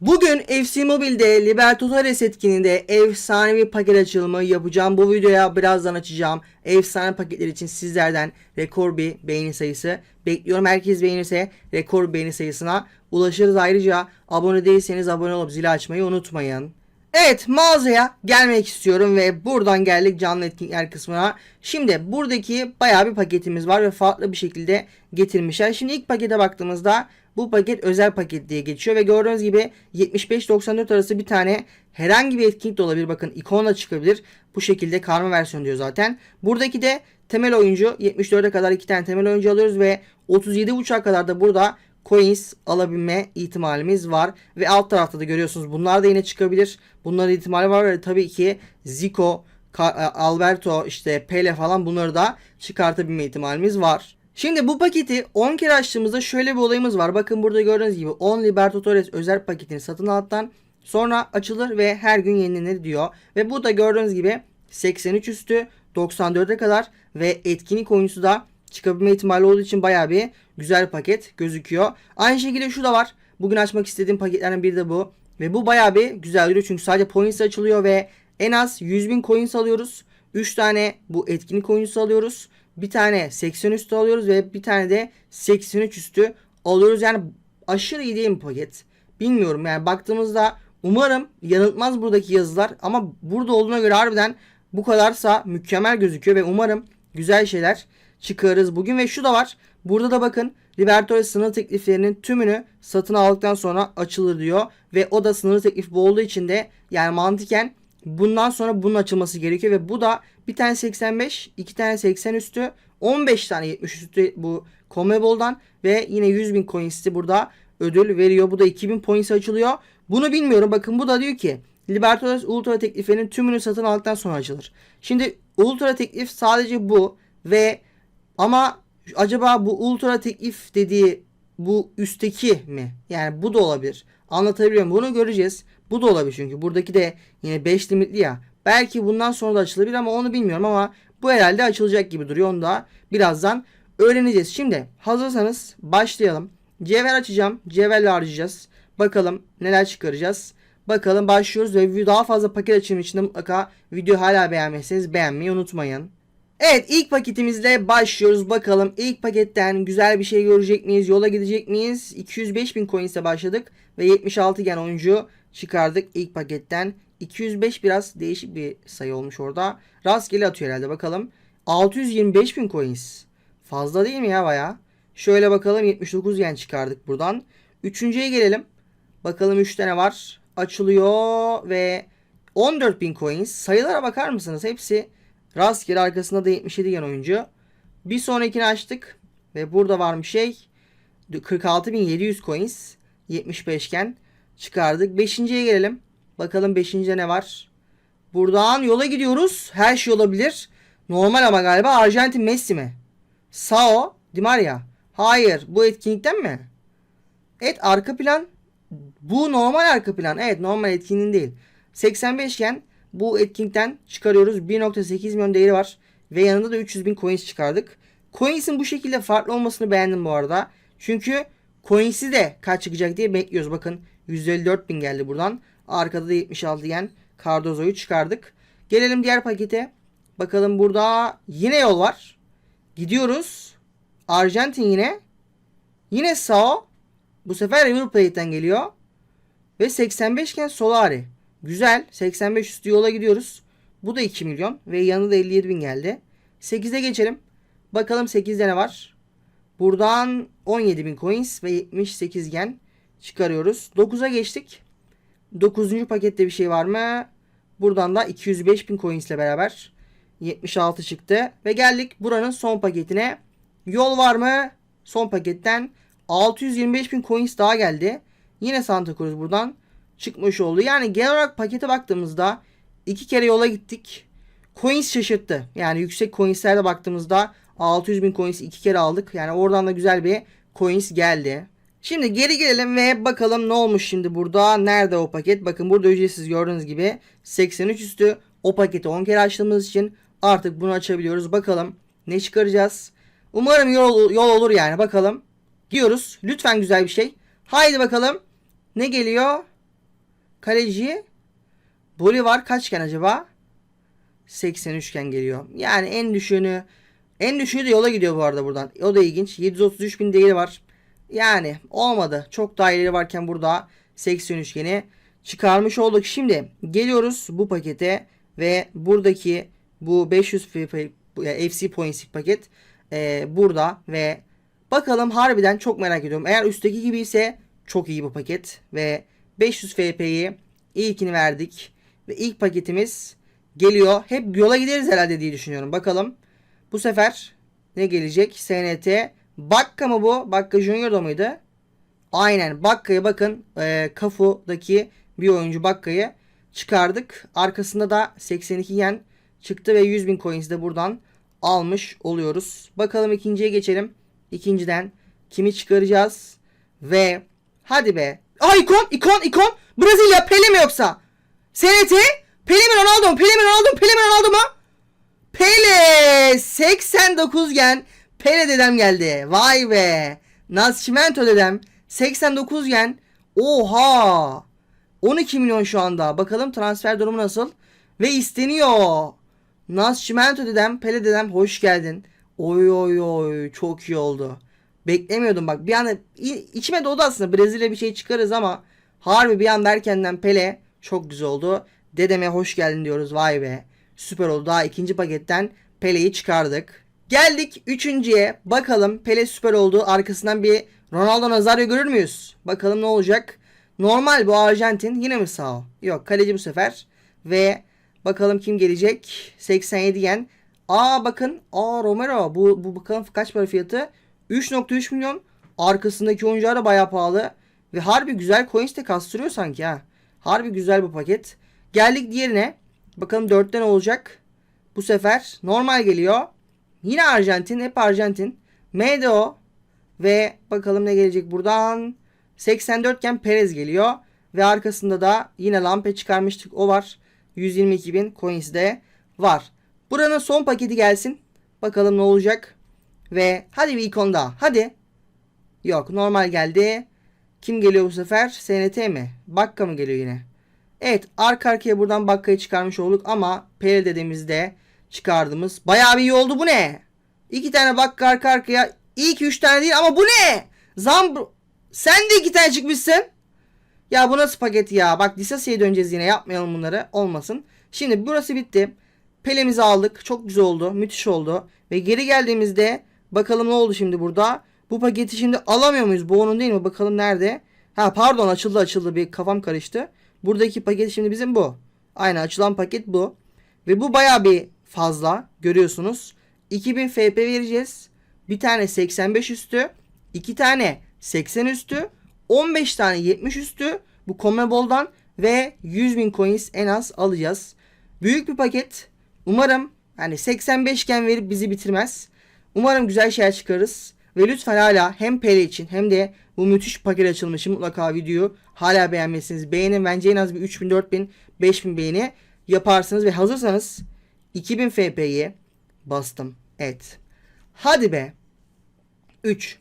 Bugün FC Mobile'de Libertadores etkinliğinde efsanevi paket açılımı yapacağım. Bu videoya birazdan açacağım. Efsane paketler için sizlerden rekor bir beğeni sayısı bekliyorum. Herkes beğenirse rekor beğeni sayısına ulaşırız. Ayrıca abone değilseniz abone olup zili açmayı unutmayın. Evet mağazaya gelmek istiyorum ve buradan geldik canlı etkinlikler kısmına. Şimdi buradaki bayağı bir paketimiz var ve farklı bir şekilde getirmişler. Şimdi ilk pakete baktığımızda bu paket özel paket diye geçiyor ve gördüğünüz gibi 75-94 arası bir tane herhangi bir etkinlik de olabilir. Bakın ikonla çıkabilir. Bu şekilde karma versiyon diyor zaten. Buradaki de temel oyuncu 74'e kadar iki tane temel oyuncu alıyoruz ve 37.5'a kadar da burada coins alabilme ihtimalimiz var. Ve alt tarafta da görüyorsunuz bunlar da yine çıkabilir. Bunların ihtimali var ve tabii ki Zico, e, Alberto, işte Pele falan bunları da çıkartabilme ihtimalimiz var. Şimdi bu paketi 10 kere açtığımızda şöyle bir olayımız var. Bakın burada gördüğünüz gibi 10 Libertadores özel paketini satın aldıktan sonra açılır ve her gün yenilenir diyor. Ve bu da gördüğünüz gibi 83 üstü 94'e kadar ve etkinlik oyuncusu da çıkabilme ihtimali olduğu için bayağı bir güzel paket gözüküyor. Aynı şekilde şu da var. Bugün açmak istediğim paketlerden biri de bu. Ve bu bayağı bir güzel duruyor çünkü sadece points açılıyor ve en az 100.000 coins alıyoruz. 3 tane bu etkinlik oyuncusu alıyoruz. Bir tane 80 üstü alıyoruz ve bir tane de 83 üstü alıyoruz. Yani aşırı iyi değil mi paket? Bilmiyorum yani baktığımızda umarım yanıltmaz buradaki yazılar ama burada olduğuna göre harbiden bu kadarsa mükemmel gözüküyor ve umarım güzel şeyler çıkarırız bugün ve şu da var. Burada da bakın Libertadores sınır tekliflerinin tümünü satın aldıktan sonra açılır diyor ve o da sınır teklif bu olduğu için de yani mantıken bundan sonra bunun açılması gerekiyor ve bu da bir tane 85, iki tane 80 üstü, 15 tane 70 üstü bu Conmebol'dan ve yine 100 bin coins'i burada ödül veriyor. Bu da 2000 points açılıyor. Bunu bilmiyorum. Bakın bu da diyor ki Libertadores Ultra tekliflerinin tümünü satın aldıktan sonra açılır. Şimdi Ultra teklif sadece bu ve ama acaba bu Ultra teklif dediği bu üstteki mi? Yani bu da olabilir. Anlatabiliyor muyum? Bunu göreceğiz. Bu da olabilir çünkü. Buradaki de yine 5 limitli ya. Belki bundan sonra da açılabilir ama onu bilmiyorum ama bu herhalde açılacak gibi duruyor. Onu da birazdan öğreneceğiz. Şimdi hazırsanız başlayalım. Cevher açacağım. Cevherle harcayacağız. Bakalım neler çıkaracağız. Bakalım başlıyoruz ve daha fazla paket açımı için de mutlaka video hala beğenmezseniz beğenmeyi unutmayın. Evet ilk paketimizle başlıyoruz. Bakalım ilk paketten güzel bir şey görecek miyiz? Yola gidecek miyiz? 205 bin coins'e başladık ve 76 gen oyuncu çıkardık ilk paketten. 205 biraz değişik bir sayı olmuş orada. Rastgele atıyor herhalde bakalım. 625 bin coins. Fazla değil mi ya baya? Şöyle bakalım 79 yen çıkardık buradan. Üçüncüye gelelim. Bakalım 3 tane var. Açılıyor ve 14 bin coins. Sayılara bakar mısınız? Hepsi rastgele arkasında da 77 yen oyuncu. Bir sonrakini açtık. Ve burada var bir şey. 46.700 coins. 75 iken çıkardık. Beşinciye gelelim. Bakalım beşincide ne var? Buradan yola gidiyoruz. Her şey olabilir. Normal ama galiba Arjantin Messi mi? Sao Di Maria. Hayır. Bu etkinlikten mi? Evet arka plan. Bu normal arka plan. Evet normal etkinliğin değil. 85 iken bu etkinlikten çıkarıyoruz. 1.8 milyon değeri var. Ve yanında da 300 bin coins çıkardık. Coins'in bu şekilde farklı olmasını beğendim bu arada. Çünkü coins'i de kaç çıkacak diye bekliyoruz. Bakın 154 bin geldi buradan. Arkada da 76 yen Cardozo'yu çıkardık. Gelelim diğer pakete. Bakalım burada yine yol var. Gidiyoruz. Arjantin yine. Yine Sao. Bu sefer River Plate'den geliyor. Ve 85 iken Solari. Güzel. 85 üstü yola gidiyoruz. Bu da 2 milyon. Ve yanında da 57 bin geldi. 8'e geçelim. Bakalım 8'de ne var? Buradan 17 bin coins ve 78 yen çıkarıyoruz. 9'a geçtik. 9. pakette bir şey var mı? Buradan da 205 bin coins ile beraber 76 çıktı. Ve geldik buranın son paketine. Yol var mı? Son paketten 625 bin coins daha geldi. Yine Santa Cruz buradan çıkmış oldu. Yani genel olarak pakete baktığımızda iki kere yola gittik. Coins şaşırttı. Yani yüksek coinslerde baktığımızda 600 bin coins iki kere aldık. Yani oradan da güzel bir coins geldi. Şimdi geri gelelim ve bakalım ne olmuş şimdi burada. Nerede o paket? Bakın burada ücretsiz gördüğünüz gibi 83 üstü o paketi 10 kere açtığımız için artık bunu açabiliyoruz. Bakalım ne çıkaracağız. Umarım yol, yol olur yani bakalım. Diyoruz. Lütfen güzel bir şey. Haydi bakalım. Ne geliyor? Kaleci Bolivar kaçken acaba? 83 iken geliyor. Yani en düşüğünü en düşüğü de yola gidiyor bu arada buradan. O da ilginç. 733 bin değeri var. Yani olmadı. Çok daha ileri varken burada 83 yeni çıkarmış olduk. Şimdi geliyoruz bu pakete ve buradaki bu 500 F- F- FC Points paket e, burada ve bakalım harbiden çok merak ediyorum. Eğer üstteki gibi ise çok iyi bu paket ve 500 FP'yi ilkini verdik ve ilk paketimiz geliyor. Hep yola gideriz herhalde diye düşünüyorum. Bakalım. Bu sefer ne gelecek? SNT. Bakka mı bu? Bakka Junior'da mıydı? Aynen. Bakka'ya bakın. E, Kafu'daki bir oyuncu Bakka'yı çıkardık. Arkasında da 82 yen çıktı ve 100 bin coins de buradan almış oluyoruz. Bakalım ikinciye geçelim. İkinciden kimi çıkaracağız? Ve hadi be. Aa ikon ikon ikon. Brezilya Pele mi yoksa? SNT? Pele mi Ronaldo mu? Pele mi Ronaldo mu? Pele mi Ronaldo mu? Pele 89 gen Pele dedem geldi. Vay be. Nascimento dedem 89 gen. Oha. 12 milyon şu anda. Bakalım transfer durumu nasıl? Ve isteniyor. Nascimento dedem, Pele dedem hoş geldin. Oy oy oy çok iyi oldu. Beklemiyordum bak bir anda içime doğdu aslında Brezilya bir şey çıkarız ama harbi bir anda erkenden Pele çok güzel oldu. Dedeme hoş geldin diyoruz vay be. Süper oldu daha ikinci paketten Pele'yi çıkardık. Geldik üçüncüye bakalım Pele süper oldu arkasından bir Ronaldo Nazario görür müyüz? Bakalım ne olacak. Normal bu Arjantin yine mi sağ ol? Yok kaleci bu sefer. Ve bakalım kim gelecek? 87 yen. Aa bakın. Aa Romero. Bu, bu bakalım kaç para fiyatı? 3.3 milyon. Arkasındaki oyuncular da bayağı pahalı. Ve harbi güzel coins de kastırıyor sanki ha. Harbi güzel bu paket. Geldik diğerine. Bakalım 4'te ne olacak? Bu sefer normal geliyor. Yine Arjantin. Hep Arjantin. MDO. Ve bakalım ne gelecek buradan. 84 iken Perez geliyor. Ve arkasında da yine Lampe çıkarmıştık. O var. 122 bin coins de var. Buranın son paketi gelsin. Bakalım ne olacak. Ve hadi bir ikon daha. Hadi. Yok normal geldi. Kim geliyor bu sefer? SNT mi? Bakka mı geliyor yine? Evet arka arkaya buradan Bakka'yı çıkarmış olduk ama Pele dediğimizde çıkardığımız bayağı bir iyi oldu. Bu ne? İki tane Bakka arka arkaya. İyi ki üç tane değil ama bu ne? Zam sen de iki tane çıkmışsın. Ya bu nasıl paket ya? Bak Disasi'ye döneceğiz yine. Yapmayalım bunları. Olmasın. Şimdi burası bitti. Pele'mizi aldık. Çok güzel oldu. Müthiş oldu. Ve geri geldiğimizde bakalım ne oldu şimdi burada. Bu paketi şimdi alamıyor muyuz? Bu onun değil mi? Bakalım nerede? Ha pardon açıldı açıldı. Bir kafam karıştı. Buradaki paket şimdi bizim bu. Aynen açılan paket bu. Ve bu baya bir fazla. Görüyorsunuz. 2000 FP vereceğiz. Bir tane 85 üstü. iki tane 80 üstü. 15 tane 70 üstü. Bu Comeball'dan ve 100 bin coins en az alacağız. Büyük bir paket. Umarım hani 85 iken verip bizi bitirmez. Umarım güzel şeyler çıkarırız. Ve lütfen hala hem PL için hem de bu müthiş paket açılmışı mutlaka videoyu hala beğenmesiniz. Beğenin bence en az bir 3000, 4000, 5000 beğeni yaparsınız ve hazırsanız 2000 FP'yi bastım. Evet. Hadi be. 3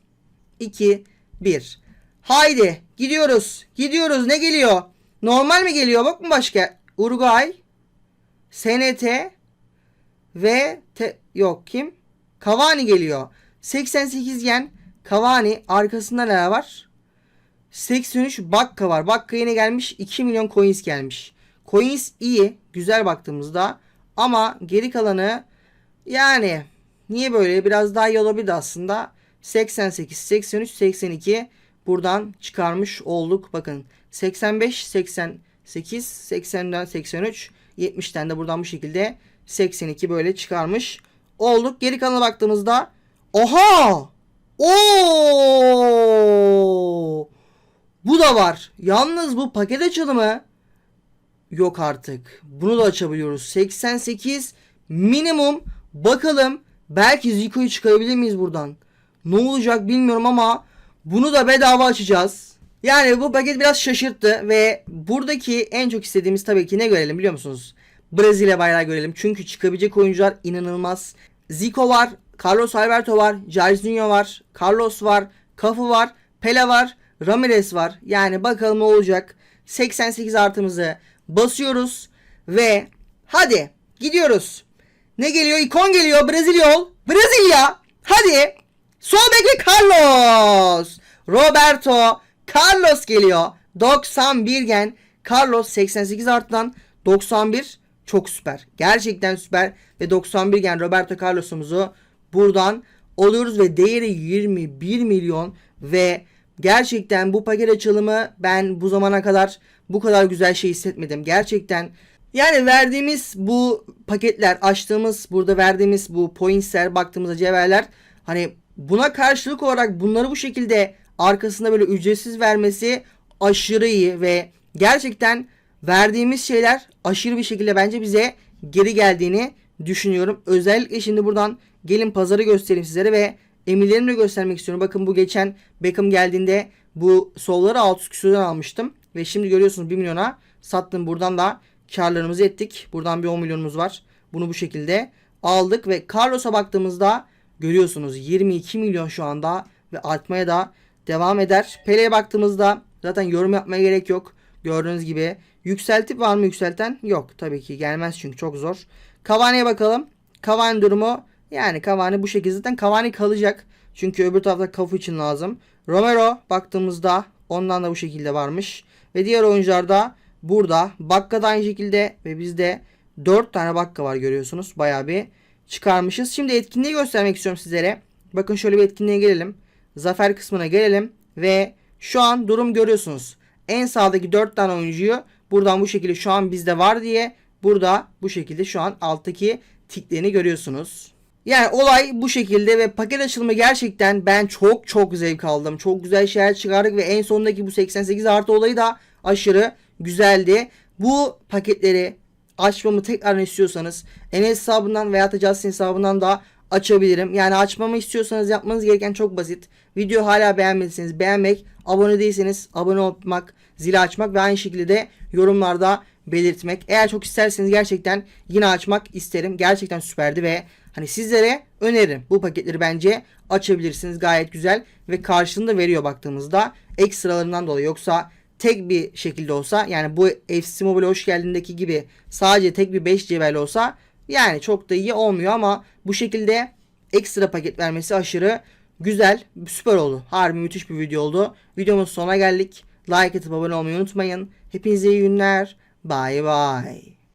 2 1 Haydi gidiyoruz. Gidiyoruz. Ne geliyor? Normal mi geliyor? Bak mı başka? Uruguay, SNT ve te, yok kim? Cavani geliyor. 88 yen Cavani arkasında neler var? 83 Bakka var. Bakka yine gelmiş 2 milyon coins gelmiş. Coins iyi. Güzel baktığımızda. Ama geri kalanı yani niye böyle biraz daha iyi olabilirdi aslında. 88, 83, 82 buradan çıkarmış olduk. Bakın 85, 88, 80'den 83, 70'ten de buradan bu şekilde 82 böyle çıkarmış olduk. Geri kalana baktığımızda oha! Oo! Bu da var. Yalnız bu paket açılımı yok artık. Bunu da açabiliyoruz. 88 minimum. Bakalım belki Zico'yu çıkarabilir miyiz buradan? Ne olacak bilmiyorum ama bunu da bedava açacağız. Yani bu paket biraz şaşırttı ve buradaki en çok istediğimiz tabii ki ne görelim biliyor musunuz? Brezilya bayrağı görelim. Çünkü çıkabilecek oyuncular inanılmaz. Zico var, Carlos Alberto var, Jairzinho var, Carlos var, Cafu var, Pele var, Ramirez var. Yani bakalım ne olacak. 88 artımızı basıyoruz ve hadi gidiyoruz. Ne geliyor? İkon geliyor. Brezilya ol. Brezilya. Hadi. Sol bekle Carlos. Roberto Carlos geliyor. 91 gen. Carlos 88 arttan 91 çok süper. Gerçekten süper. Ve 91 gen Roberto Carlos'umuzu buradan alıyoruz ve değeri 21 milyon ve gerçekten bu paket açılımı ben bu zamana kadar bu kadar güzel şey hissetmedim. Gerçekten yani verdiğimiz bu paketler, açtığımız burada verdiğimiz bu pointsler, baktığımızda cevherler hani buna karşılık olarak bunları bu şekilde arkasında böyle ücretsiz vermesi aşırı iyi ve gerçekten verdiğimiz şeyler aşırı bir şekilde bence bize geri geldiğini düşünüyorum. Özellikle şimdi buradan gelin pazarı göstereyim sizlere ve emirlerimi de göstermek istiyorum. Bakın bu geçen Beckham geldiğinde bu solları 600 küsürden almıştım. Ve şimdi görüyorsunuz 1 milyona sattım. Buradan da karlarımızı ettik. Buradan bir 10 milyonumuz var. Bunu bu şekilde aldık ve Carlos'a baktığımızda görüyorsunuz 22 milyon şu anda ve artmaya da devam eder. Pele'ye baktığımızda zaten yorum yapmaya gerek yok. Gördüğünüz gibi yükseltip var mı yükselten? Yok tabii ki gelmez çünkü çok zor. Cavani'ye bakalım. Cavani durumu yani Cavani bu şekilde zaten Cavani kalacak. Çünkü öbür tarafta kafu için lazım. Romero baktığımızda ondan da bu şekilde varmış. Ve diğer oyuncular da burada. Bakka da aynı şekilde ve bizde 4 tane Bakka var görüyorsunuz. Bayağı bir çıkarmışız. Şimdi etkinliği göstermek istiyorum sizlere. Bakın şöyle bir etkinliğe gelelim. Zafer kısmına gelelim. Ve şu an durum görüyorsunuz. En sağdaki 4 tane oyuncuyu buradan bu şekilde şu an bizde var diye burada bu şekilde şu an alttaki tiklerini görüyorsunuz. Yani olay bu şekilde ve paket açılımı gerçekten ben çok çok zevk aldım. Çok güzel şeyler çıkardık ve en sonundaki bu 88 artı olayı da aşırı güzeldi. Bu paketleri açmamı tekrar istiyorsanız Enes hesabından veya Justin hesabından da açabilirim. Yani açmamı istiyorsanız yapmanız gereken çok basit. Video hala beğenmediyseniz beğenmek, abone değilseniz abone olmak, zili açmak ve aynı şekilde de yorumlarda belirtmek. Eğer çok isterseniz gerçekten yine açmak isterim. Gerçekten süperdi ve hani sizlere öneririm. Bu paketleri bence açabilirsiniz. Gayet güzel ve karşılığında veriyor baktığımızda ekstralarından dolayı. Yoksa tek bir şekilde olsa yani bu FC Mobile hoş geldiğindeki gibi sadece tek bir 5 cevherli olsa yani çok da iyi olmuyor ama bu şekilde ekstra paket vermesi aşırı güzel, süper oldu. Harbi müthiş bir video oldu. Videomuz sonuna geldik. Like atıp abone olmayı unutmayın. Hepinize iyi günler. Bye bye.